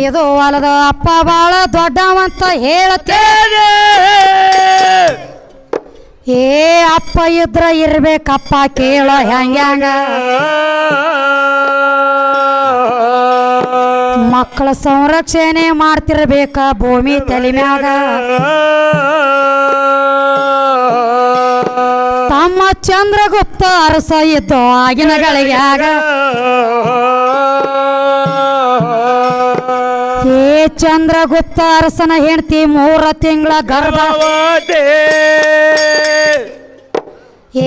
ಇದು ಹೊಲದ ಅಪ್ಪ ಬಾಳ ದೊಡ್ಡವಂತ ಹೇಳತ್ತೆ ಏ ಅಪ್ಪ ಇದ್ರ ಇರ್ಬೇಕಪ್ಪ ಕೇಳೋ ಹೆಂಗ್ಯಾಂಗ ಮಕ್ಕಳ ಸಂರಕ್ಷಣೆ ಮಾಡ್ತಿರ್ಬೇಕ ಭೂಮಿ ತಲೆ ಮ್ಯಾಗ. ಚಂದ್ರಗುಪ್ತ ಅರಸ ಇತ್ತು ಆಗಿನ ಗಳಿಗ್ಯಾಗ ಏ ಚಂದ್ರಗುಪ್ತ ಅರಸನ ಹೆಂಡತಿ ಮೂರ ತಿಂಗಳ ಗರ್ಭ.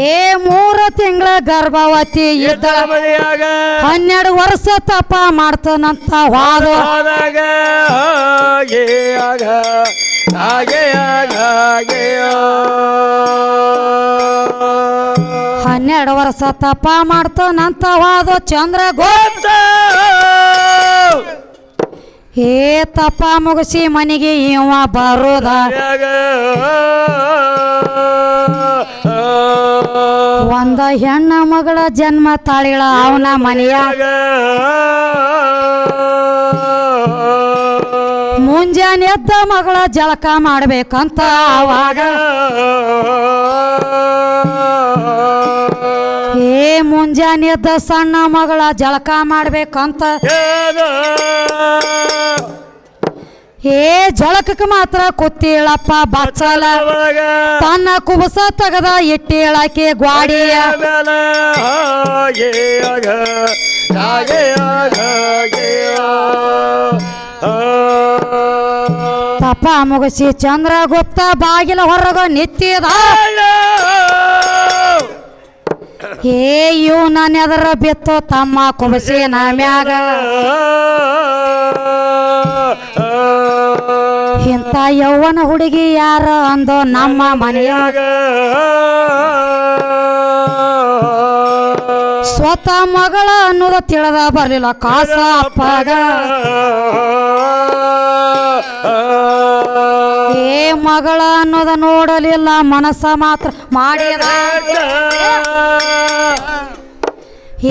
ಏ ಮೂರ ತಿಂಗಳ ಗರ್ಭವತಿ ಇದ್ದ ಹನ್ನೆರಡು ವರ್ಷ ತಪ ಮಾಡ್ತಾನಂತ ವಾದ ಹಾಗೆ ಹನ್ನೆರಡು ವರ್ಷ ತಪ ಮಾಡ್ತಾನಂತ ವಾದ ಚಂದ್ರ ಗೋ ಗೊತ್ತ ಏ ತಪ ಮುಗಿಸಿ ಮನೆಗೆ ಇವ ಬರೋದ. ಒಂದ ಹೆಣ್ಣ ಮಗಳ ಜನ್ಮ ತಾಳಿಳ ಅವನ ಮನೆಯಾಗ. ಮುಂಜಾನೆ ಎದ್ದ ಮಗಳ ಜಳಕ ಮಾಡ್ಬೇಕಂತ ಆವಾಗ ಏ ಮುಂಜಾನೆ ಎದ್ದ ಸಣ್ಣ ಮಗಳ ಜಳಕ ಮಾಡ್ಬೇಕಂತ ಏ ಜಳಕಕ್ಕೆ ಮಾತ್ರ ಕುತ್ತಿಳಪ್ಪ ಬಚ್ಚಲ ತನ್ನ ಕುಬಸ ತೆಗದ ಇಟ್ಟಿಳಕ್ಕೆ ಗ್ವಾಡಿಯ ಹಾಗೆ ಹಾಗೆಯ ಮುಗಿಸಿ ಚಂದ್ರಗುಪ್ತ ಬಾಗಿಲ ಹೊರಗ ನಿತ್ತಿದ ಏ ಇವು ನಾನು ಎದರ ಬಿತ್ತು ತಮ್ಮ ಕುಮಸಿ ಮ್ಯಾಗ ಇಂಥ ಯೌವನ ಹುಡುಗಿ ಯಾರ ಅಂದು ನಮ್ಮ ಮನೆಯಾಗ ಸ್ವತಃ ಮಗಳ ಅನ್ನೋದು ತಿಳಿದ ಬರಲಿಲ್ಲ ಕಾಸ ಅಪ್ಪಗ ಮಗಳ ಅನ್ನೋದ ನೋಡಲಿಲ್ಲ ಮನಸ್ಸ ಮಾತ್ರ. ಮಾಡಿದ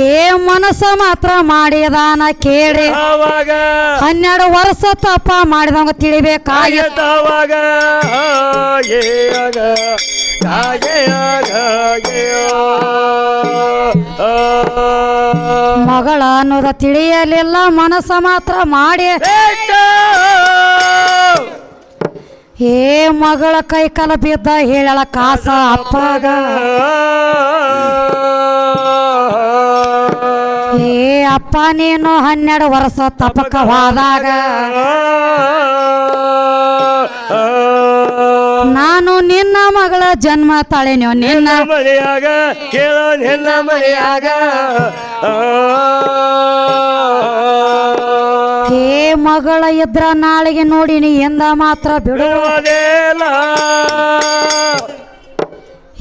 ಏ ಮನಸ್ಸ ಮಾತ್ರ ಮಾಡಿದಾನ ಕೇಳಿ ಹನ್ನೆರಡು ವರ್ಷ ತಪ್ಪ ಮಾಡಿದಂಗ ತಿಳಿಬೇಕಾಗಿತ್ತು ಮಗಳ ಅನ್ನೋದ ತಿಳಿಯಲಿಲ್ಲ ಮನಸ್ಸ ಮಾತ್ರ ಮಾಡಿ. ಏ ಮಗಳ ಕೈ ಕಾಲ ಬಿದ್ದ ಹೇಳಳ ಕಾಸ ಅಪ್ಪಗ. ಏ ಅಪ್ಪ ನೀನು ಹನ್ನೆರಡು ವರ್ಷ ತಪಕವಾದಾಗ. ನಾನು ನಿನ್ನ ಮಗಳ ಜನ್ಮ ತಾಳೆನೋ ನಿನ್ನ ಮನೆಯಾಗ, ಕೇಳೋ ನಿನ್ನ ಮನೆಯಾಗ. ಏ ಮಗಳ ಇದ್ರ ನಾಳೆಗೆ ನೋಡಿ ನೀ ಎಂದ ಮಾತ್ರ ಬಿಡು. ಬಿಡುವುದೇಲ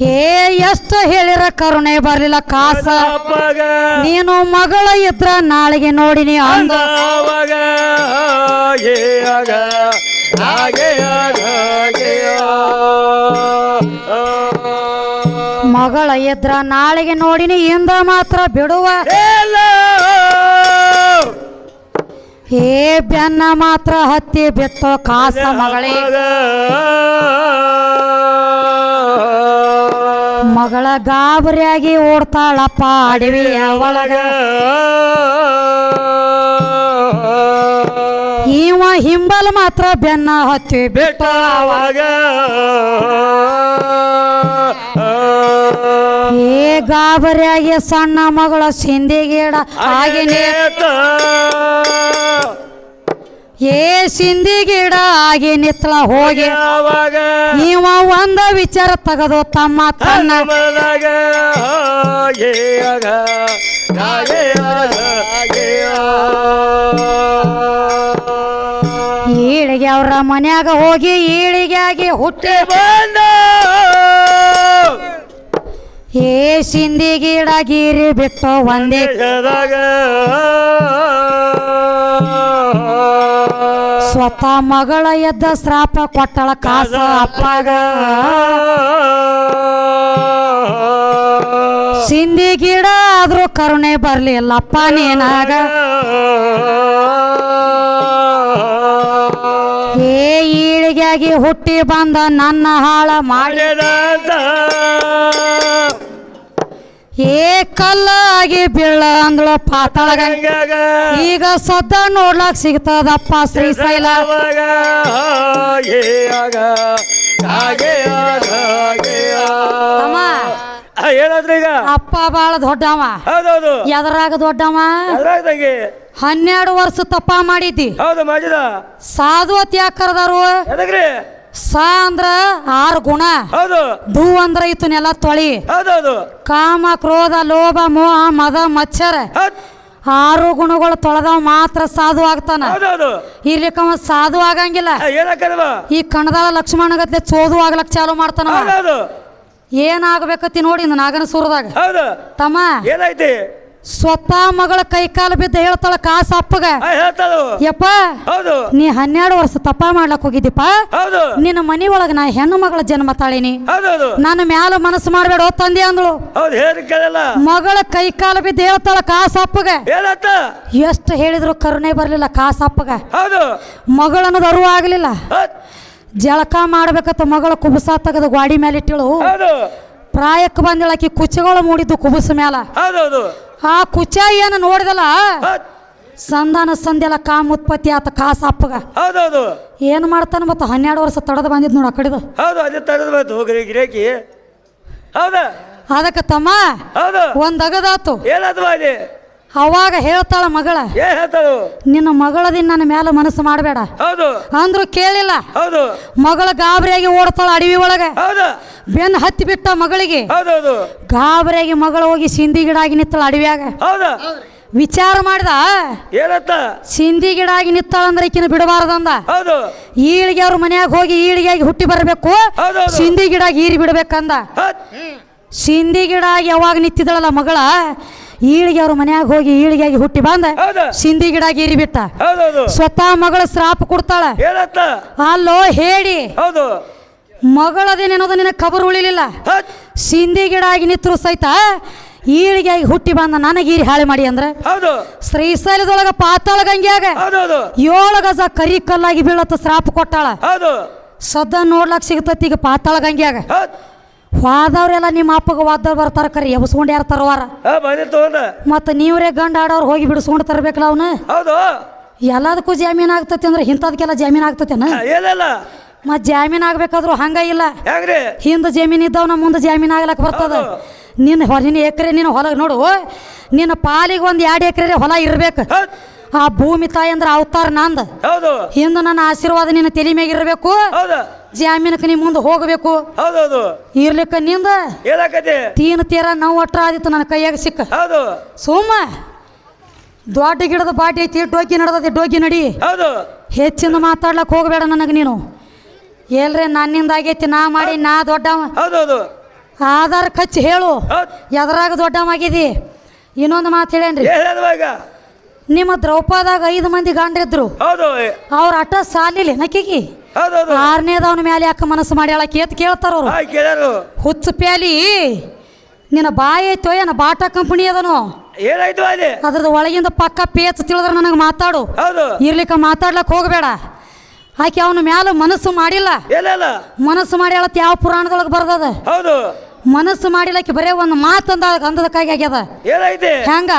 ಏ ಎಷ್ಟು ಹೇಳಿರ ಕರುಣೆ ಬರಲಿಲ್ಲ ಕಾಸ. ನೀನು ಮಗಳ ಇದ್ರ ನಾಳೆಗೆ ನೋಡಿ ನೀ ಅಂದ. ಮಗಳ ಇದ್ರ ನಾಳೆಗೆ ನೋಡಿನಿ ಇಂದ ಎಂದ ಮಾತ್ರ ಬಿಡುವ. ಏ ಬೆನ್ನ ಮಾತ್ರ ಹತ್ತಿ ಬಿತ್ತು ಕಾಸ ಮಗಳೇ. ಮಗಳ ಗಾಬರಿಯಾಗಿ ಓಡ್ತಾಳಪ್ಪ ಅಡವಿಯ ಒಳಗ. ಇವ ಹಿಂಬಲ್ ಮಾತ್ರ ಬೆನ್ನ ಹತ್ತಿ ಬಿಟ್ಟು ಅವಾಗ ಏ ಗಾಬರಿಯಾಗಿ ಸಣ್ಣ ಮಗಳ ಸಿಂಧಿಗೇಡ ಗಿಡ. ಆಗಿನೇ ಏ ಸಿಂಧಿ ಗಿಡ ಆಗಿ ನಿತ್ಲ ಹೋಗಿ ನೀವ ಒಂದ ವಿಚಾರ ತಗದು ತಮ್ಮ ತನ್ನ ಈಳಿಗೆ ಅವ್ರ ಮನ್ಯಾಗ ಹೋಗಿ ಈಳಿಗೆ ಆಗಿ ಹುಟ್ಟಿ ಬಂದ! ಏ ಸಿಂಧಿ ಗಿಡ ಗೀರಿ ಬಿಟ್ಟು ಒಂದೇ ಸ್ವತಃ ಮಗಳ ಎದ್ದ ಶ್ರಾಪ ಕೊಟ್ಟಳ ಕಾಸ ಅಪ್ಪಗ. ಸಿಂಧಿ ಗಿಡ ಆದ್ರೂ ಕರುಣೆ ಬರ್ಲಿಲ್ಲಪ್ಪ ನೀನಾಗ. ಏ ಈಳಿಗೆಯಾಗಿ ಹುಟ್ಟಿ ಬಂದ ನನ್ನ ಹಾಳ ಮಾಡಿದ ಏ ಕಲ್ಲಾಗಿ ಬೀಳ ಅಂದ್ಳು ಪಾತಾಳ ಈಗ ಸದ್ದ ನೋಡ್ಲಾಕ್ ಸಿಗ್ತದಪ್ಪ ಶ್ರೀಶೈಲ ಈಗ? ಅಪ್ಪ ಬಾಳ ದೊಡ್ಡವ. ಹೌದೌದು. ಎದರಾಗ ದೊಡ್ಡವ? ಹನ್ನೆರಡು ವರ್ಷ ತಪ್ಪ ಮಾಡಿದ್ದಿ. ಹೌದು ಮಾಡಿದ. ಸಾಧು ಸಾ ಅಂದ್ರ ಆರು ಗುಣ. ಹೌದು. ಧೂ ಅಂದ್ರ ಇತ್ತು ನೆಲ ತೊಳಿ. ಹೌದೌದು. ಕಾಮ ಕ್ರೋಧ ಲೋಭ ಮೋಹ ಮದ ಮಚ್ಚರ. ಆರು ಗುಣಗಳು ತೊಳೆದವ ಮಾತ್ರ ಸಾಧು ಆಗ್ತಾನ. ಹೌದೌದು. ಸಾಧು ಆಗಂಗಿಲ್ಲ. ಈ ಏನಾಕದವ ಈ ಕಣದಾಳ ಲಕ್ಷ್ಮಣಗತ್ಲೆ ಚೋದು ಆಗ್ಲಕ್ ಚಾಲು ಮಾಡ್ತಾನ ಹೌದೌದು. ಏನಾಗಬೇಕತ್ತಿ ನೋಡಿ ಇಂದ ನಾಗನ ಸೂರದಾಗ ಹೌದು. ತಮ್ಮ. ಏನೈತಿ ಸ್ವತಃ ಮಗಳ ಕೈ ಕಾಲು ಬಿದ್ದ ಹೇಳ್ತಾಳ ಕಾಸ ಅಪ್ಪಗ. ಯಪ್ಪ ಹೌದು. ನೀ ಹನ್ನೆರಡು ವರ್ಷ ತಪ್ಪ ಮಾಡ್ಲಕ್ ಹೋಗಿದ್ದೀಪ ನಿನ್ನ ಮನಿ ಒಳಗ ನಾ ಹೆಣ್ಣು ಮಗಳ ಜನ್ಮ ತಾಳಿನಿ. ನನ್ನ ಮ್ಯಾಲ ಮನಸ್ಸು ಮಾಡ್ಬೇಡ ತಂದೆ ಅಂದಳು. ಮಗಳ ಕೈ ಕಾಲು ಬಿದ್ದ ಹೇಳ್ತಾಳ ಕಾಸ ಅಪ್ಪಗ. ಎಷ್ಟು ಹೇಳಿದ್ರು ಕರುಣೆ ಬರ್ಲಿಲ್ಲ ಕಾಸ ಅಪ್ಪಗ. ಮಗಳ ಅನ್ನೋದು ಅರಿವು ಆಗ್ಲಿಲ್ಲ. ಜಳಕ ಮಾಡ್ಬೇಕತ್ತ ಮಗಳ ಕುಬಸ ತೆಗೆದ ಗಾಡಿ ಮೇಲೆ ಇಟ್ಟಿಳು. ಪ್ರಾಯಕ್ಕೆ ಬಂದಿಳಾಕಿ ಕುಚ್ಚಗಳು ಮೂಡಿದ್ದು ಕುಬಸ ಮ್ಯಾಲ. ಆ ಕುಚ ಏನು ನೋಡಿದಲ್ಲ? ಸಂಧಾನ ಸಂಧ್ಯೆಲ್ಲ ಕಾಮ ಉತ್ಪತ್ತಿ ಆತ ಕಾಸ ಅಪ್ಪಗ ಹೌದೌದು. ಏನು ಮಾಡ್ತಾನ ಮತ್ತು? ಹನ್ನೆರಡು ವರ್ಷ ತಡದ ಬಂದಿದ್ ನೋಡ ಕಡಿದು. ಹೌದು ಅದೇ ಬಂತು ಹೋಗ್ರಿ ಗಿರಾಕಿ. ಹೌದಾ. ಅದಕ್ಕೆ ತಮ್ಮ ಹೌದು. ಒಂದ್ ಅಗದಾತು. ಏನಾದ್ರು ಅಲ್ಲಿ ಅವಾಗ ಹೇಳ್ತಾಳ ಮಗಳ ಏನ್ ಹೇಳ್ತಾಳು? ನಿನ್ನ ಮಗಳದಿನ್ ನನ್ನ ಮೇಲೆ ಮನಸ್ಸು ಮಾಡಬೇಡ. ಹೌದು. ಅಂದ್ರು ಕೇಳಿಲ್ಲ. ಹೌದು. ಮಗಳ ಗಾಬರಿಯಾಗಿ ಓಡ್ತಾಳ ಅಡವಿ ಒಳಗೆ. ಹೌದು. ಬೆನ್ ಹತ್ತಿ ಬಿಟ್ಟ ಮಗಳಿಗೆ. ಹೌದು ಗಾಬರಿಯಾಗಿ ಮಗಳು ಹೋಗಿ ಸಿಂಧಿ ಗಿಡ ಆಗಿ ನಿತ್ತಳ ಅಡವಿಯಾಗ. ಹೌದಾ. ವಿಚಾರ ಮಾಡಿದ ಏನತ್ತ ಸಿಂದಿ ಗಿಡ ಆಗಿ ನಿತ್ತಾಳ ಅಂದ್ರೆ ಈಕಿನ ಬಿಡಬಾರ್ದಂದ ಹೌದು. ಈಳಿಗೆ ಅವ್ರ ಮನ್ಯಾಗ ಹೋಗಿ ಈಳಿಗೆಯಾಗಿ ಹುಟ್ಟಿ ಬರಬೇಕು. ಸಿಂಧಿ ಗಿಡ ಈರಿ ಬಿಡ್ಬೇಕಂದ. ಸಿಂಧಿ ಗಿಡ ಆಗಿ ಯಾವಾಗ ನಿತ್ತಿದಳಲ್ಲ ಮಗಳ ಈಳಿಗೆ ಅವ್ರ ಮನ್ಯಾಗ ಹೋಗಿ ಈಳಿಗಾಗಿ ಹುಟ್ಟಿ ಬಂದ ಸಿಂಧಿ ಗಿಡ ಈರಿ ಬಿಟ್ಟ. ಸ್ವತಃ ಮಗಳ ಶ್ರಾಪ ಕೊಡ್ತಾಳ. ಅಲ್ಲೋ ಹೇಳಿ. ಮಗಳದೇನೇನೋದು ನಿನ್ನ ಕಬರ್ ಉಳಿಲಿಲ್ಲ? ಸಿಂಧಿ ಗಿಡ ಆಗಿ ನಿತ್ರು ಸಹಿತ ಈಳಿಗಾಗಿ ಹುಟ್ಟಿ ಬಂದ ನನಗೀರಿ ಹಾಳೆ ಮಾಡಿ ಅಂದ್ರೆ? ಹೌದು. ಶ್ರೀಶೈಲದೊಳಗ ಪಾತಾಳ ಗಂಗ್ಯಾಗ ಏಳು ಗಜ ಕರಿ ಕಲ್ಲಾಗಿ ಬೀಳತ್ತ ಶ್ರಾಪ ಕೊಟ್ಟಾಳ. ಸದಾ ನೋಡ್ಲಾಕ್ ಸಿಗತೈತಿ ಈಗ ಪಾತಾಳ ಗಂಗ್ಯಾಗ. ಹೌದ್ ವಾದವ್ರೆಲ್ಲ ನಿಮ್ಮ ಅಪ್ಪಗೆ ವಾದವ್ರು ಬರ್ತಾರ ಕರಿ ಎಬ್ಸ್ಕೊಂಡು ಯಾರು ತರವಾರ? ಮತ್ತು ನೀವ್ರೇ ಗಂಡ ಆಡೋರು ಹೋಗಿ ಬಿಡಿಸ್ಕೊಂಡು ತರಬೇಕಲ್ಲ ಅವನು? ಹೌದು. ಎಲ್ಲದಕ್ಕೂ ಜಾಮೀನು ಆಗ್ತತಿ ಅಂದ್ರೆ ಇಂಥದಕ್ಕೆಲ್ಲ ಜಾಮೀನು ಆಗ್ತತೇನ? ಮತ್ ಜಾಮೀನ್ ಮತ್ತು ಜಾಮೀನು ಆಗ್ಬೇಕಾದ್ರೂ ಹಂಗ ಇಲ್ಲ. ಹಿಂದೆ ಜಮೀನು ನಮ್ಮ ಮುಂದೆ ಜಾಮೀನು ಆಗ್ಲಕ್ ಬರ್ತದ. ನಿನ್ನ ಹೊಲ ನಿನ್ನ ಎಕರೆ ನಿನ್ನ ಹೊಲ ನೋಡು. ನಿನ್ನ ಪಾಲಿಗೆ ಒಂದು ಎರಡು ಎಕರೆ ಹೊಲ ಇರ್ಬೇಕು. ಆ ಭೂಮಿ ತಾಯಿ ಅಂದ್ರೆ ಅವತಾರ ನಂದ. ಹೌದು. ಹಿಂದೆ ನನ್ನ ಆಶೀರ್ವಾದ ನಿನ್ನ ತಲೆ ಮ್ಯಾಗ ಇರಬೇಕು. ಹೌದಾ. ಜಾಮೀನಕ್ಕೆ ನೀ ಮುಂದೆ ಹೋಗಬೇಕು. ಹೌದೌದು ಇರ್ಲಿಕ್ಕ ನಿಂದ ಏನಾಕತಿ? ತೀನ್ ತೀರ ನಾವು ಅಟ್ರ ಆದಿತ್ತು ನನ್ನ ಕೈಯಾಗ ಸಿಕ್ಕ. ಹೌದು. ಸೋಮ ದೊಡ್ಡ ಗಿಡದ ಬಾಟಿ ಐತಿ ಡೋಗಿ ನಡೆದತಿ ಡೋಗಿ ನಡಿ. ಹೌದು. ಹೆಚ್ಚಿಂದ ಮಾತಾಡ್ಲಕ್ ಹೋಗಬೇಡ ನನಗೆ ನೀನು. ಎಲ್ರಿ ನನ್ನಿಂದ ಆಗೈತಿ ನಾ ಮಾಡಿ ನಾ ದೊಡ್ಡವ. ಹೌದೌದು ಆಧಾರ ಕಚ್ಚಿ ಹೇಳು. ಎದರಾಗ ದೊಡ್ಡವ ಆಗಿದಿ. ಇನ್ನೊಂದು ಮಾತು ಹೇಳೇನ್ರಿ ನಿಮ್ಮ ದ್ರೌಪದಾಗ ಐದು ಮಂದಿ ಗಾಂಡ್ರಿದ್ರು. ಹೌದು. ಅವ್ರ ಅಟ ಸಾಲಿಲ್ಲ ನಕ್ಕಿಗಿ ಆರನೇದವನ ಮ್ಯಾಲೆ ಯಾಕೆ ಮನಸ್ಸು ಮಾಡ್ಯಾಳ ಕೇತ್ ಕೇಳ್ತಾರ ಅವ್ರು. ಹುಚ್ಚು ಪ್ಯಾಲಿ ನಿನ್ನ ಬಾಯಿ ಐತೋ ಏನ ಬಾಟಾ ಕಂಪನಿ ಅದನು. ಏನಾಯ್ತು ಅಲ್ಲಿ? ಅದ್ರದ್ದು ಒಳಗಿಂದ ಪಕ್ಕ ಪೇಚ್ ತಿಳಿದ್ರೆ ನನಗೆ ಮಾತಾಡು. ಇರ್ಲಿಕ್ಕೆ ಮಾತಾಡ್ಲಕ್ ಹೋಗಬೇಡ. ಆಕೆ ಅವನ ಮ್ಯಾಲ ಮನಸ್ಸು ಮಾಡಿಲ್ಲ. ಮನಸ್ಸು ಮಾಡಿ ಹೇಳತ್ ಯಾವ ಪುರಾಣದೊಳಗೆ ಬರ್ದದ? ಹೌದು. ಮನಸ್ಸು ಮಾಡಿಲ್ಲಕ್ಕೆ ಬರೇ ಒಂದು ಮಾತಂದ ಅಂದದಕ್ಕಾಗಿ ಆಗ್ಯದ. ಹೆಂಗ?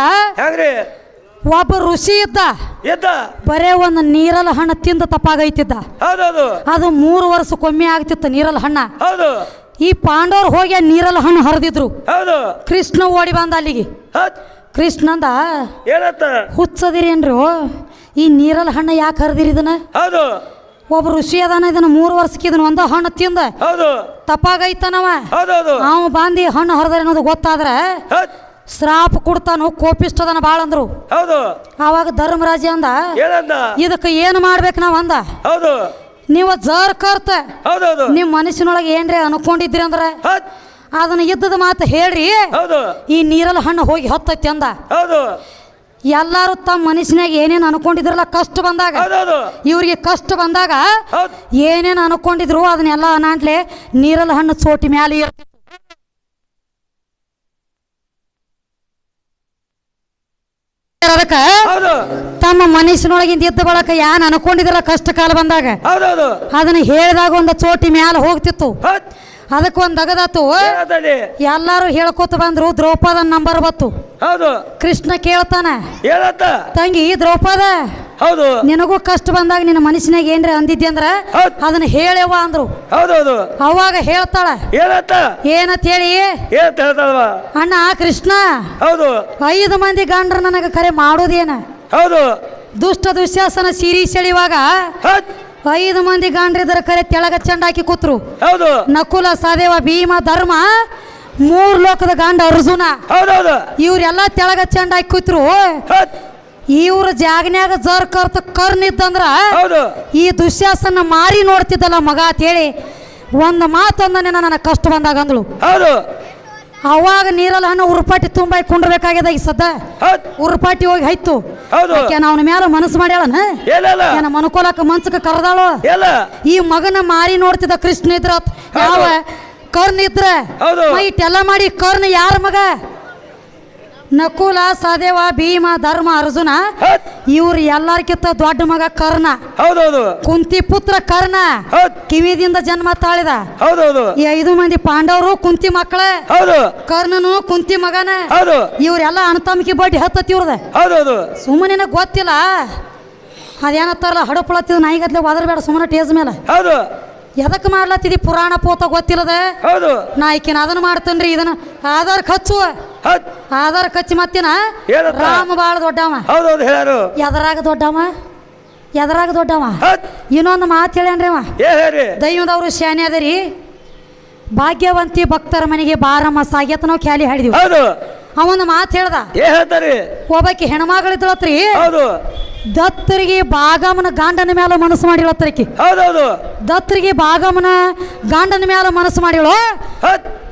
ಹೆಂಗ್ರಿ? ಒಬ್ಬ ಋಷಿ ಇದ್ದ. ಎದ್ದ ಬರೇ ಒಂದು ನೀರಲ್ ಹಣ್ಣು ತಿಂದು ತಪ್ಪಾಗೈತಿದ್ದ. ಹೌದೌದು. ಅದು ಮೂರು ವರ್ಷಕ್ಕೊಮ್ಮೆ ಆಗ್ತಿತ್ತು ನೀರಲ್ ಹಣ್ಣ. ಹೌದು. ಈ ಪಾಂಡವರು ಹೋಗಿ ಆ ನೀರಲ್ ಹಣ್ಣು ಹರಿದಿದ್ರು. ಹೌದು. ಕೃಷ್ಣ ಓಡಿ ಬಂದ ಅಲ್ಲಿಗೆ. ಕೃಷ್ಣ ಕೃಷ್ಣಂದ ಏನತ್ತ? ಹುಚ್ಚದಿರೇನ್ರಿ ಈ ನೀರಲ್ ಹಣ್ಣು ಯಾಕೆ ಹರಿದಿರಿ ಇದನ್ನ? ಹೌದು. ಒಬ್ಬ ಋಷಿ ಅದಾನ ಇದನ್ನ ಮೂರು ವರ್ಷಕ್ಕೆ ಇದನ್ನ ಒಂದ ಹಣ್ಣು ತಿಂದ. ಹೌದು. ತಪ್ಪಾಗೈತನವ. ಹೌದೌದು. ಅವ ಬಾಂದಿ ಹಣ್ಣು ಹರಿದ್ರೆ ಅನ್ನೋದು ಗೊತ್ತಾದ್ರೆ ಹೌದ್. ಶ್ರಾಪ ಕೊಡ್ತಾನು ಕೋಪಿಷ್ಟದನ ಬಾಳ ಅಂದ್ರು. ಹೌದು. ಆವಾಗ ಧರ್ಮರಾಜ ಅಂದ ಏನಂದ? ಇದಕ್ಕೆ ಏನು ಮಾಡ್ಬೇಕು ನಾವ್ ಅಂದ? ಹೌದು. ನೀವು ಜರ್ ಕರ್ತ. ಹೌದೌದು. ನಿಮ್ಮ ಮನಸ್ಸಿನೊಳಗೆ ಏನ್ರಿ ಅನ್ಕೊಂಡಿದ್ರಿ ಅಂದ್ರೆ? ಅದನ್ನ ಇದ್ದದ ಮಾತು ಹೇಳ್ರಿ. ಹೌದು. ಈ ನೀರಲ್ಲಿ ಹಣ್ಣು ಹೋಗಿ ಹತ್ತೈತಿ ಅಂದ. ಹೌದು. ಎಲ್ಲಾರು ತಮ್ಮ ಮನಸ್ಸಿನಾಗ ಏನೇನು ಅನ್ಕೊಂಡಿದ್ರಲ್ಲ ಕಷ್ಟ ಬಂದಾಗ ಇವ್ರಿಗೆ ಕಷ್ಟ ಬಂದಾಗ ಏನೇನು ಅನ್ಕೊಂಡಿದ್ರು ಅದನ್ನೆಲ್ಲ ಅನಾಂಟ್ಲೆ ನೀರಲ್ಲಿ ಹಣ್ಣು ಚೋಟಿ ಮ್ಯಾಲೆ ಅದಕ್ಕ? ತಮ್ಮ ಮನಸ್ಸಿನೊಳಗಿಂದ ಇದ್ದ ಬಳಕ ಯಾನ್ ಅನ್ಕೊಂಡಿದ್ರ ಕಷ್ಟ ಕಾಲ ಬಂದಾಗ ಅದನ್ನ ಹೇಳಿದಾಗ ಒಂದು ಚೋಟಿ ಮ್ಯಾಲ ಹೋಗ್ತಿತ್ತು. ಅದಕ್ಕೆ ಒಂದು ಅಗದಾತು. ಎಲ್ಲಾರು ಹೇಳ್ಕೊತ ಬಂದ್ರು ದ್ರೌಪದ ನಂಬರ್ ಬತ್ತು ಕೃಷ್ಣ ಕೇಳ್ತಾನ? ತಂಗಿ ದ್ರೌಪದ! ಹೌದು. ನಿನಗೂ ಕಷ್ಟ ಬಂದಾಗ ನಿನ್ನ ಮನಸ್ಸಿನಾಗ ಏನ್ರ ಅಂದಿದ್ದೆ ಅಂದ್ರ ಹೌದ್. ಅದನ್ನ ಹೇಳವ ಅಂದ್ರು. ಹೌದೌದು ಅವಾಗ ಹೇಳ್ತಾಳ. ಏನಂತ? ಏನಂತ ಹೇಳಿ? ಅಣ್ಣ ಕೃಷ್ಣ. ಹೌದು. ಐದು ಮಂದಿ ಗಂಡ್ರ ನನಗೆ ಕರೆ ಮಾಡೋದೇನ? ಹೌದು. ದುಷ್ಟ ದುಶ್ಯಾಸನ ಸಿರಿ ಸೆಳಿವಾಗ ಐದು ಮಂದಿ ಗಾಂಡ್ರಿದ್ರ ಕರೆ ತೆಳಗ ಚಂಡ ಹಾಕಿ ಕೂತ್ರು. ಹೌದು. ನಕುಲ ಸದೇವ ಭೀಮ ಧರ್ಮ ಮೂರ್ ಲೋಕದ ಗಂಡ ಅರ್ಜುನ. ಹೌದೌದು ಇವ್ರೆಲ್ಲ ತೆಳಗ ಚಂಡ ಹಾಕಿ ಕೂತ್ರು. ಇವ್ರ ಜಾಗನ್ಯಾಗ ಜರ್ ಕರ್ತ ಕರ್ನ್ ಇದ್ದಂದ್ರ ಹೌದು. ಈ ದುಶ್ಯಾಸನ ಮಾರಿ ನೋಡ್ತಿದ್ದಲ್ಲ ಮಗ ಅಂತೇಳಿ ಒಂದು ಮಾತೊಂದನೆ ನನ್ನ ಕಷ್ಟ ಬಂದಾಗ ಅಂದಳು ಹೌದು. ಅವಾಗ ನೀರಲ್ಲಿ ಹಣ್ಣು ಉರುಪಾಟಿ ತುಂಬ ಕುಂಡ್ರಬೇಕಾಗ್ಯದ ಈ ಸದ್ದ? ಉರ್ಪಾಟಿ ಹೋಗಿ ಹೈತು ಅವನ ಮೇಲೆ ಮನಸ್ಸು ಮಾಡ್ಯಾಳನ? ಏನಿಲ್ಲ ಏನ ಮನ್ಕೊಲಕ ಮನ್ಸಕ್ಕೆ ಕರೆದಾಳು? ಈ ಮಗನ ಮಾರಿ ನೋಡ್ತಿದ್ದ ಕೃಷ್ಣ ಇದ್ರ ಯಾವ ಕರ್ನ್ ಇದ್ರ? ಹೌದು. ಎಲ್ಲ ಮಾಡಿ ಕರ್ನ್ ಯಾರ ಮಗ? ನಕುಲ ಸದೇವ ಭೀಮ ಧರ್ಮ ಅರ್ಜುನ ಇವ್ರು ಎಲ್ಲಾರ್ಕಿಂತ ದೊಡ್ಡ ಮಗ ಕರ್ಣ. ಹೌದೌದು. ಕುಂತಿ ಪುತ್ರ ಕರ್ಣ. ಕಿವಿದಿಂದ ಜನ್ಮ ತಾಳಿದ. ಹೌದೌದು. ಈ ಐದು ಮಂದಿ ಪಾಂಡವರು ಕುಂತಿ ಮಕ್ಕಳೇ. ಹೌದು. ಕರ್ಣನು ಕುಂತಿ ಮಗನ. ಹೌದು. ಇವ್ರೆಲ್ಲ ಅಣತಂಬಿಕೆ ಬಡ್ಡಿ ಹತ್ತತಿ ಇವ್ರದ. ಹೌದೌದು. ಸುಮ್ಮನೆ ಗೊತ್ತಿಲ್ಲ? ಅದೇನತ್ತಾರಲ್ಲ ಹಡಪಳತ್ತಿದ ನಾಯಿಗತ್ಲೆ ಬೇಡ ಸುಮ್ಮನೆ ಟೇಜ್ ಮೇಲೆ. ಹೌದು. ಎದಕ್ಕೆ ಮಾಡ್ಲತ್ತಿದಿ ಪುರಾಣ ಪೋತ ಗೊತ್ತಿಲ್ಲದ? ಹೌದು. ನಾ ಈಕಿನ ಅದನ್ನ ಮಾಡ್ತೇನ್ರಿ ಇದನ್ನ. ಆಧಾರ್ ಖರ್ಚು ಹತ್ ಆಧಾರ್ ಖರ್ಚು ಮತ್ತಿನ? ರಾಮ ಬಾಳ ದೊಡ್ಡವ. ಹೌದೌದು ಹೇಳ್ಯಾರು. ಎದರಾಗ ದೊಡ್ಡವ? ಎದರಾಗ ದೊಡ್ಡವ? ಇನ್ನೊಂದು ಮಾತು ಹೇಳ್ಯಾನ್ರಿ ಅವ. ದೈವದವರು ಶಾನೆ ಅದರಿ. ಭಾಗ್ಯವಂತಿ ಭಕ್ತರ ಮನೆಗೆ ಬಾರಮ್ಮ ಸಾಗ್ಯತ ನಾವು ಖ್ಯಾಲಿ ಹಾಡಿದ್ವಿ. ಅವನ ಮಾತು ಹೇಳ್ದ. ಒಬ್ಬಾಕಿ ಹೆಣ್ಮಗಳಿದ್ದಳತ್ರಿ ಹೌದು. ದತ್ತರಿಗೆ ಬಾಗಮನ ಗಾಂಡನ ಮೇಲೆ ಮನಸ್ಸು ಮಾಡಿಳತ್ತರಿಕಿ ಹೌದೌದು. ದತ್ತರಿಗೆ ಬಾಗಮನ ಗಾಂಡನ ಮೇಲೆ ಮನಸ್ಸು ಮಾಡಿಳು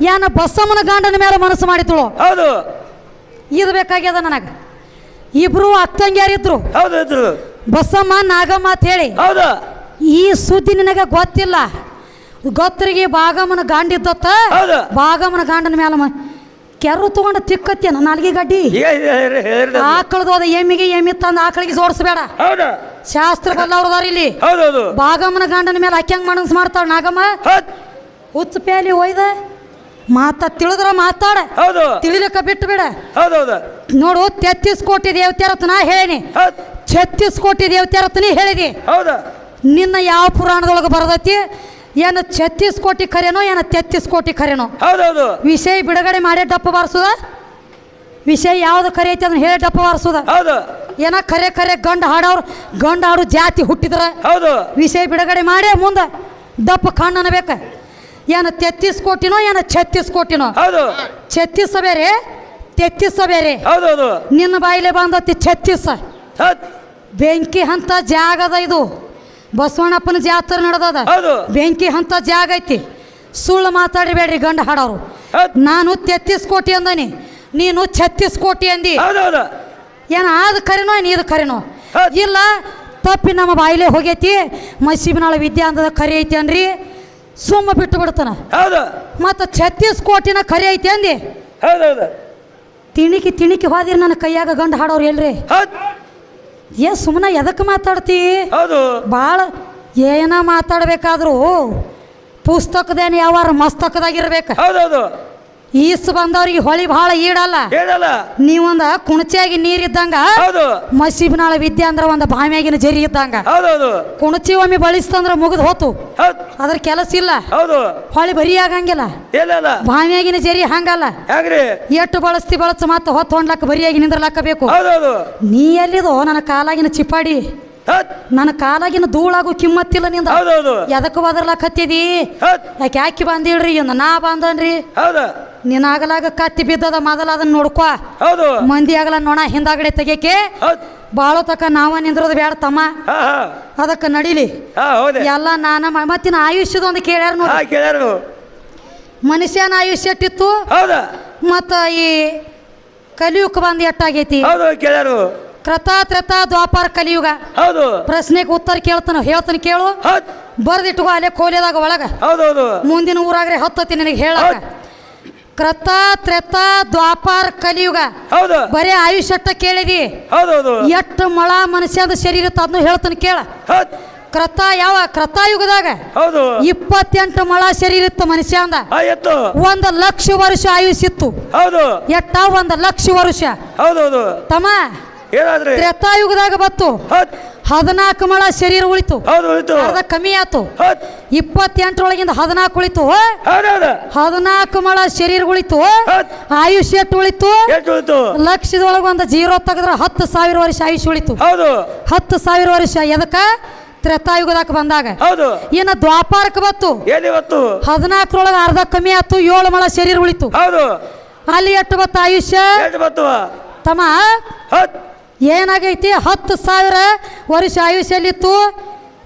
ಏನ ಬಸಮ್ಮನ ಗಾಂಡನ ಮೇಲೆ ಮನಸ್ಸು ಮಾಡಿತಳು ಹೌದು. ಇದು ಬೇಕಾಗ್ಯದ ನನಗೆ. ಇಬ್ರು ಅಕ್ಕಂಗ್ಯಾರಿದ್ರು ಹೌದು ಇದ್ರು. ಬಸ್ಸಮ್ಮ ನಾಗಮ್ಮ ಅಂತ ಹೇಳಿ. ಹೌದು. ಈ ಸುದ್ದಿ ನಿನಗೆ ಗೊತ್ತಿಲ್ಲ. ಗೊತ್ತರಿಗೆ ಬಾಗಮನ ಗಾಂಡಿದ್ದತ್ತ ಹೌದು. ಬಾಗಮ್ಮನ ಗಾಂಡನ ಮೇಲೆ ಮ ಕೆರು ತಗೊಂಡು ತಿಕ್ಕತ್ತೇನ ನಾಲ್ಗೆ ಗಡ್ಡಿ? ಈಗ ಹೇಳ್ರಿ ಹೇಳ್ರಿ ಆಕಳದ ಹೋದ ಎಮ್ಮಿಗೆ ಎಮ್ಮಿ ತಂದು ಆಕಳಿಗೆ ಸೋರಿಸ್ಬೇಡ. ಶಾಸ್ತ್ರ ಬಲ್ಲವ್ರದಾರ ಇಲ್ಲಿ. ಬಾಗಮ್ಮನ ಗಂಡನ ಮೇಲೆ ಅಕ್ಕಂಗ್ ಮನಸ್ ಮಾಡ್ತಾಳ ನಾಗಮ್ಮ? ಹುಚ್ಚ ಪ್ಯಾಲಿ ಒಯ್ದ. ಮಾತ ತಿಳಿದ್ರ ಮಾತಾಡ. ತಿಳಿಲಿಕ್ಕ ಬಿಟ್ಟು ಬಿಡ. ನೋಡು ತೆತ್ತಿಸ್ ಕೋಟಿ ದೇವತೆರತ್ ನಾ ಹೇಳಿನಿ. ಛತ್ತೀಸ್ ಕೋಟಿ ದೇವತೆರತ್ ನೀ ಹೇಳಿದಿ. ಹೌದಾ. ನಿನ್ನ ಯಾವ ಪುರಾಣದೊಳಗೆ ಬರದೈತಿ? ಏನು ಛತ್ತೀಸ್ ಕೋಟಿ ಖರೇನೋ ಏನು ತೆತ್ತಿಸ್ ಕೋಟಿ ಖರೇನೋ? ಹೌದೌದು. ವಿಷಯ ಬಿಡುಗಡೆ ಮಾಡಿ ಡಪ್ಪ ಬಾರಿಸುದ? ವಿಷಯ ಯಾವ್ದು ಖರೆ ಐತಿ ಅದನ್ನ ಹೇಳಿ ಡಪ್ಪ ಬಾರಿಸುದ? ಹೌದು. ಏನ ಖರೆ ಖರೆ ಗಂಡ ಹಾಡೋರು ಗಂಡ ಹಾಡು ಜಾತಿ ಹುಟ್ಟಿದ್ರ? ಹೌದು. ವಿಷಯ ಬಿಡುಗಡೆ ಮಾಡೇ ಮುಂದೆ? ಡಪ್ಪ ಕಣ್ಣು ಅನ್ಬೇಕ. ಏನು ತೆತ್ತಿಸ್ ಕೋಟಿನೋ ಏನು ಛತ್ತೀಸ್ ಕೋಟಿನೋ ಹೌದು. ಛತ್ತೀಸ ಬೇರೆ ತೆತ್ತಿಸ ಬೇರೆ. ಹೌದೌದು. ನಿನ್ನ ಬಾಯಿಲೆ ಬಂದತಿ ಛತ್ತೀಸ. ಬೆಂಕಿ ಹಂತ ಜಾಗದ ಇದು. ಬಸವಣ್ಣಪ್ಪನ ಜಾತ್ರೆ ನಡೆದದ. ಬೆಂಕಿ ಹಂತ ಜಾಗ ಐತಿ. ಸುಳ್ಳು ಮಾತಾಡಬೇಡ್ರಿ ಗಂಡ ಹಾಡೋರು. ನಾನು ತೆತ್ತಿಸ್ ಕೋಟಿ ಅಂದನಿ. ನೀನು ಛತ್ತೀಸ್ ಕೋಟಿ ಅಂದಿ ಏನ ಆದ ಕರೆನೋ ಏನು ಇದು ಕರೆನೋ? ಇಲ್ಲ ತಪ್ಪಿ ನಮ್ಮ ಬಾಯಿಲೆ ಹೋಗೈತಿ. ಮಸೀಬಿನಾಳ ವಿದ್ಯಾ ಅಂದದ ಕರಿ ಐತಿ ಅನ್ರಿ ಸುಮ್ಮ ಬಿಟ್ಟು ಬಿಡ್ತಾನ. ಮತ್ತು ಛತ್ತೀಸ್ ಕೋಟಿನ ಕರಿ ಐತಿ ಅಂದಿ. ತಿಣಿಕಿ ತಿಣಿಕಿ ಹೋದಿರಿ ನನ್ನ ಕೈಯಾಗ ಗಂಡ ಹಾಡೋರು ಎಲ್ರಿ. ಏ ಸುಮ್ಮನೆ ಎದಕ್ಕೆ ಮಾತಾಡ್ತಿ? ಹೌದು. ಭಾಳ ಏನ ಮಾತಾಡಬೇಕಾದ್ರೂ ಪುಸ್ತಕದೇನು ಯಾವಾರ ಮಸ್ತಕದಾಗಿರ್ಬೇಕು. ಹೌದೌದು. ಈಸ್ ಬಂದವ್ರಿಗೆ ಹೊಳಿ ಬಹಳ ಈಡಲ್ಲ. ನೀವೊಂದ ಕುಣಚಿಯಾಗಿ ನೀರಿದ್ದಂಗ ಮಸೀಬಿನಾಳ ವಿದ್ಯೆ ಅಂದ್ರ ಒಂದು ಬಾವಿಯಾಗಿನ ಜರಿ ಇದ್ದಂಗ. ಕುಣಚಿ ಒಮ್ಮೆ ಬಳಸ್ತಂದ್ರ ಮುಗಿದು ಹೋತು. ಅದ್ರ ಕೆಲಸ ಇಲ್ಲ. ಹೊಳಿ ಬರಿ ಆಗಂಗಿಲ್ಲ. ಬಾವಿಯಾಗಿನ ಜರಿ ಹಂಗಲ್ಲ. ಎಷ್ಟು ಬಳಸ್ತಿ ಬಳಸ ಮತ್ತ ಹೊತ್ತು ಹೊಂಡ್ಲಕ್ಕ ಬರಿಯಾಗಿ ನಿಂದ್ರಲಕ್ಕ ಬೇಕು ಹೌದೌದು. ನೀ ಎಲ್ಲಿದೋ ನನ್ನ ಕಾಲಾಗಿನ ಚಿಪ್ಪಾಡಿ ನನ್ನ ಕಾಲಾಗಿನ ಧೂಳಾಗು ಕಿಮ್ಮತ್ತಿಲ್ಲ ನಿಂದ. ಹೌದು ಎದಕ್ಕೆ ಬದರ್ಲಾಕತ್ತಿದಿ ಹತ್ ಯಾಕೆ ಯಾಕೆ ಬಂದಿಳ್ರಿ? ಇನ್ನು ನಾ ಬಂದನ್ರಿ. ಹೌದ. ನಿನ್ನಾಗಲಾಗ ಕತ್ತಿ ಬಿದ್ದದ ಮೊದಲ ಅದನ್ನ ನೋಡ್ಕೊ. ಹೌದು. ಮಂದಿ ಆಗಲ ನೋಣ ಹಿಂದಾಗಡೆ ತೆಗಿಯಕ್ಕೆ ಬಾಳೋ ತಕ ನಾವ ನಿಂದ್ರದ ಬೇಡ ತಮ್ಮ. ಅದಕ್ಕೆ ನಡಿಲಿ. ಎಲ್ಲ ನಾನ ಮತ್ತಿನ ಆಯುಷ್ಯದ ಒಂದು ಕೇಳ್ಯಾರ ನೋಡಿ. ಮನುಷ್ಯನ ಆಯುಷ್ಯ ಎಷ್ಟಿತ್ತು ಮತ್ತ ಮತ್ತು ಈ ಕಲಿಯುಕ್ ಬಂದು ಎಟ್ಟಾಗೈತಿ? ತ್ರತಾ ಕ್ರತ ತ್ರತ ದ್ವಾಪಾರ ಕಲಿಯುಗ. ಹೌದು. ಪ್ರಶ್ನೆಗೆ ಉತ್ತರ ಕೇಳ್ತಾನ ಹೇಳ್ತಾನೆ ಕೇಳು. ಬರ್ದಿಟ್ಕೋ ಅಲ್ಲೇ ಕೋಲಿದಾಗ ಒಳಗ. ಹೌದೌದು. ಮುಂದಿನ ಊರಾಗ್ರೆ ಹತ್ತತಿ ನಿನಗೆ ಹೇಳಕ. ಕ್ರತ ತ್ರೆತ ದ್ವಾಪಾರ ಕಲಿಯುಗ. ಹೌದು. ಬರೇ ಆಯುಷ್ಯಟ್ಟ ಕೇಳಿದಿ. ಹೌದು ಹೌದು ಎಷ್ಟು ಮಳ ಮನುಷ್ಯದ ಶರೀರ ಅದನ್ನು ಹೇಳ್ತಾನೆ ಕೇಳ. ಕ್ರತ ಯಾವ ಕ್ರತಾಯುಗದಾಗ ಹೌದು. ಇಪ್ಪತ್ತೆಂಟು ಮಳ ಶರೀರ ಇತ್ತು ಮನುಷ್ಯ ಅಂದ. ಒಂದ್ ಲಕ್ಷ ವರ್ಷ ಆಯುಷ್ ಇತ್ತು. ಹೌದು. ಎಟ್ಟ ಒಂದ್ ಲಕ್ಷ ವರ್ಷ? ಹೌದು ಹೌದು ತಮ್ಮ. ಏನಾದ್ರಿ ತ್ರೇತಾಯುಗದಾಗ ಬತ್ತು ಹೌದ್ ಹದಿನಾಲ್ಕು ಮಳ ಶರೀರ ಉಳಿತು. ಅರ್ಧ ಕಮ್ಮಿ ಆಯ್ತು ಇಪ್ಪತ್ತೆಂಟರೊಳಗಿಂದ ಹದಿನಾಲ್ಕು ಉಳಿತು. ಹದಿನಾಲ್ಕು ಮಳ ಶರೀರ ಉಳಿತು. ಆಯುಷ್ಯ ಆಯುಷ್ ಎಷ್ಟು ಉಳಿತು? ಲಕ್ಷದೊಳಗ ಒಂದು ಜೀರೋ ತೆಗೆದ್ರೆ ಹತ್ತು ಸಾವಿರ ವರ್ಷ ಆಯುಷ್ ಉಳಿತು. ಹೌದು. ಹತ್ತು ಸಾವಿರ ವರ್ಷ ಎದಕ? ತ್ರೇತಾಯುಗದಾಗ ಬಂದಾಗ. ಹೌದು. ಇನ್ನು ದ್ವಾಪಾರಕ್ಕೆ ಬತ್ತು ಹದಿನಾಲ್ಕರೊಳಗ ಅರ್ಧ ಕಮ್ಮಿ ಆಯ್ತು ಏಳು ಮಳ ಶರೀರ ಉಳಿತು. ಹೌದು. ಅಲ್ಲಿ ಎಷ್ಟು ಬತ್ತು ಆಯುಷ್ಯ? ತಮ್ಮ ಏನಾಗೈತಿ? ಹತ್ತು ಸಾವಿರ ವರ್ಷ ಆಯುಷ್ಯಲ್ಲಿತ್ತು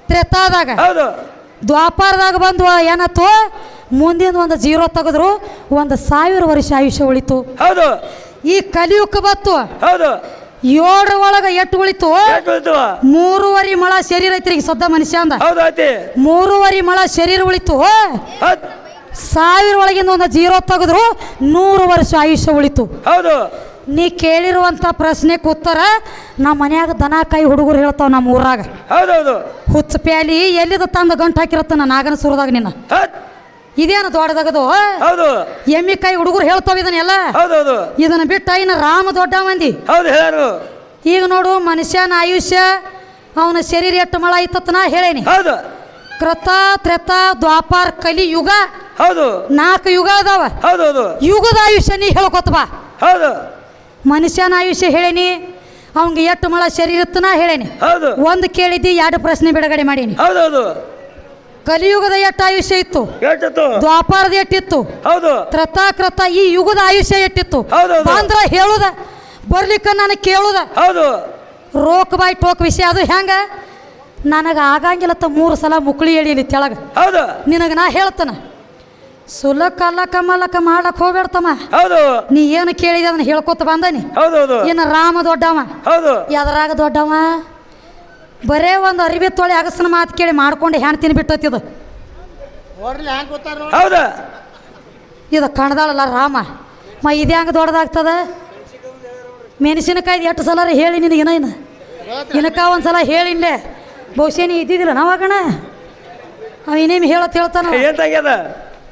ತ್ರೇತಾದಾಗ ಹೌದು. ದ್ವಾಪಾರದಾಗ ಬಂದು ಏನತ್ತು ಮುಂದಿನ ಒಂದು ಜೀರೋ ತೆಗೆದ್ರು ಒಂದು ಸಾವಿರ ವರ್ಷ ಆಯುಷ್ಯ ಉಳಿತು. ಹೌದು. ಈ ಕಲಿಯುಗಕ್ಕೆ ಬತ್ತು ಹೌದು. ಏಳರ ಒಳಗೆ ಎಟ್ಟು ಉಳಿತು? ಮೂರುವರಿ ಮಳ ಶರೀರ ಐತ್ರಿ ಈಗ ಸದ್ದ ಮನುಷ್ಯ ಅಂದ. ಮೂರುವರಿ ಮಳ ಶರೀರ ಉಳಿತು. ಸಾವಿರ ಒಳಗಿಂದ ಒಂದು ಜೀರೋ ತೆಗೆದ್ರು ನೂರು ವರ್ಷ ಆಯುಷ್ಯ ಉಳಿತು. ಹೌದು. ನೀ ಕೇಳಿರುವಂಥ ಪ್ರಶ್ನೆಗೆ ಉತ್ತರ ನಮ್ಮ ಮನ್ಯಾಗ ದನ ಕೈ ಹುಡುಗರು ಹೇಳ್ತಾವ ನಮ್ಮ ಊರಾಗ. ಹೌದೌದು. ಹುಚ್ಚ ಪ್ಯಾಲಿ ಎಲ್ಲಿದ ತಂದ ಗಂಟು ಹಾಕಿರತ್ತ ನಾಗನ ಸುರದಾಗ ನಿನ್ನ? ಹೌದ್. ಇದೇನು ದೊಡ್ಡದಾಗದು? ಹೌದು. ಎಮ್ಮಿ ಕಾಯಿ ಹುಡುಗರು ಹೇಳ್ತಾವ ಇದನ್ನೆಲ್ಲ? ಹೌದೌದು. ಇದನ್ನ ಬಿಟ್ಟ ಇನ್ನು ರಾಮ ದೊಡ್ಡ ಮಂದಿ. ಹೌದು ಹೇಳರು ಈಗ ನೋಡು ಮನುಷ್ಯನ ಆಯುಷ್ಯ ಅವನ ಶರೀರ ಎಟ್ಟು ಮಳ ಐತತ್ ನಾ ಹೇಳೇನಿ. ಹೌದು. ಕೃತ ತ್ರೇತ ದ್ವಾಪಾರ ಕಲಿ ಯುಗ ಹೌದು. ನಾಲ್ಕು ಯುಗ ಅದಾವ. ಹೌದೌದು. ಯುಗದ ಆಯುಷ್ಯ ನೀ ಹೇಳ್ಕೊತ ಬಾ. ಹೌದು. ಮನುಷ್ಯನ ಆಯುಷ್ಯ ಹೇಳೇನಿ ಅವ್ಗೆ ಎಷ್ಟು ಮಳ ಶರೀರ ಇತ್ತು ನಾ ಹೇಳೇನಿ. ಹೌದು. ಒಂದು ಕೇಳಿದ್ದಿ ಎರಡು ಪ್ರಶ್ನೆ ಬಿಡುಗಡೆ ಮಾಡೀನಿ. ಹೌದೌದು ಕಲಿಯುಗದ ಎಷ್ಟು ಆಯುಷ್ಯ ಇತ್ತು? ಎಷ್ಟಿತ್ತು? ದ್ವಾಪಾರದ ಎಷ್ಟಿತ್ತು? ಹೌದು. ತ್ರತ ಈ ಯುಗದ ಆಯುಷ್ಯ ಎಷ್ಟಿತ್ತು? ಹೌದೌದು. ಬಂದ್ರ ಹೇಳುದ ಬರ್ಲಿಕ್ಕ ನನಗೆ ಕೇಳುದ. ಹೌದು. ರೋಕ್ ಬಾಯ್ ಟೋಕ್ ವಿಷಯ ಅದು ಹೆಂಗ? ನನಗೆ ಆಗಂಗಿಲ್ಲತ್ತ ಮೂರು ಸಲ ಮುಕ್ಳಿ ಎಳೀಲಿ ತೆಳಗ. ಹೌದು. ನಿನಗೆ ನಾ ಹೇಳ್ತಾನ? ಸುಲಕ ಮಲಕ ಮಾಡಕ್ ಹೋಗ್ಬೇಡ್ತಮ್ಮ. ಹೌದು. ನೀ ಏನು ಕೇಳಿದೆ ಅದನ್ನ ಹೇಳ್ಕೊತ ಹೌದು ಹೌದೌದು ಇನ್ನು ರಾಮ ದೊಡ್ಡವ. ಹೌದು. ಎದರಾಗ ದೊಡ್ಡವ? ಬರೇ ಒಂದು ಅರಿವಿ ತೊಳೆ ಅಗಸನ ಮಾತು ಕೇಳಿ ಮಾಡ್ಕೊಂಡು ಹೆಣ್ತಿನ ಬಿಟ್ಟೋತಿದು ಹೌದು. ಇದು ಕಣದಾಳಲ್ಲ ರಾಮ. ಮ ಇದು ಹೆಂಗೆ ದೊಡ್ಡದಾಗ್ತದ? ಮೆಣಸಿನಕಾಯಿ ಎಷ್ಟು ಸಲ ಹೇಳಿ ನಿನಗೆ ಇನ್ನ ಇನ್ನು? ಇನಕ ಒಂದು ಸಲ ಹೇಳಿ ಬಹುಶಃ ನೀ ಇದ್ದಿದ್ದಿಲ್ಲ ನಾವಾಗಣ? ಅವ ಇನ್ನೇನು ಹೇಳತ್ ಹೇಳ್ತಾನ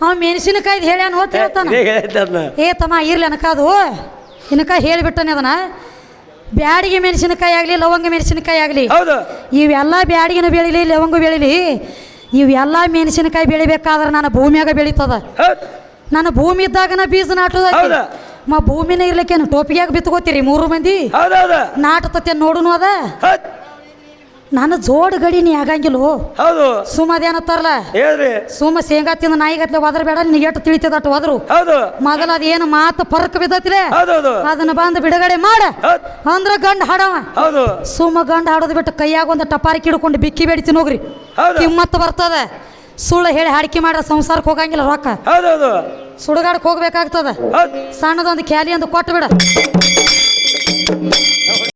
ಅವ ಮೆಣಸಿನಕಾಯ್ದು ಹೇಳ್ಯಾನ ಹೋತ್ ಹೇಳ್ತಾನ. ಏ ತಮ್ಮ. ಇರ್ಲಿ ಅನಕ ಅದು ಇನಕ ಹೇಳಿಬಿಟ್ಟನೆ ಅದನ್ನ ಬ್ಯಾಡಿಗೆ ಮೆಣಸಿನಕಾಯಿ ಆಗಲಿ ಲವಂಗ ಮೆಣಸಿನಕಾಯಿ ಆಗಲಿ. ಇವೆಲ್ಲ ಬ್ಯಾಡಿಗೆನ ಬೆಳಿಲಿ ಲವಂಗ ಬೆಳಿಲಿ. ಇವೆಲ್ಲ ಮೆಣಸಿನಕಾಯಿ ಬೆಳಿಬೇಕಾದ್ರೆ ನಾನು ಭೂಮಿಯಾಗ ಬೆಳೀತದ. ನನ್ನ ಭೂಮಿ ಇದ್ದಾಗನ ಬೀಜ ನಾಟುದ ಮಾ ಭೂಮಿನ ಇರ್ಲಿಕ್ಕೇನು ಟೋಪಿಗೆ ಬಿತ್ಕೋತೀರಿ ಮೂರು ಮಂದಿ? ನಾಟತತ್ತೆ ನಾಟತತೆ ನೋಡುನು ಅದ? ಹೌದ್ ನನ್ನ ಜೋಡ್ ಗಡಿ ನೀ ಆಗಂಗಿಲ್ಲ ಹೌದು. ಸುಮ ಅದೇನತ್ತಾರಲ್ಲ ಹೇಳ್ರಿ. ಸುಮ್ಮ ಶೇಂಗಾ ತಿಂದ ನಾಯಿಗತ್ಲೆ ಒದ್ರ ಬೇಡ ನಿನಗೆ ಎಟ್ಟು ತಿಳಿತದ ಅಟ್ಟು ಒದ್ರು. ಹೌದು. ಮೊದಲ ಅದೇನು ಮಾತು ಪರಕ್ ಬಿದ್ದತಿಲೆ? ಹೌದೌದು ಅದನ್ನ ಬಂದು ಬಿಡುಗಡೆ ಮಾಡ. ಅಂದ್ರ ಗಂಡ ಹಾಡವ. ಹೌದು. ಸುಮ್ಮ ಗಂಡ ಹಾಡೋದು ಬಿಟ್ಟು ಕೈಯಾಗ ಒಂದು ಟಪಾರಿ ಕಿಡ್ಕೊಂಡು ಬಿಕ್ಕಿ ಬೇಡಿ ಹೋಗ್ರಿ ಹೌದು. ಕಿಮ್ಮತ್ತು ಬರ್ತದ. ಸುಳ್ಳು ಹೇಳಿ ಹಾಡಿಕೆ ಮಾಡ್ರ ಸಂಸಾರಕ್ಕೆ ಹೋಗಂಗಿಲ್ಲ ರೊಕ್ಕ. ಹೌದೌದು ಸುಡುಗಾಡಕ್ಕೆ ಹೋಗ್ಬೇಕಾಗ್ತದ. ಹೌದ್. ಸಣ್ಣದೊಂದು ಖ್ಯಾಲಿ ಒಂದು ಕೊಟ್ಟು ಬಿಡ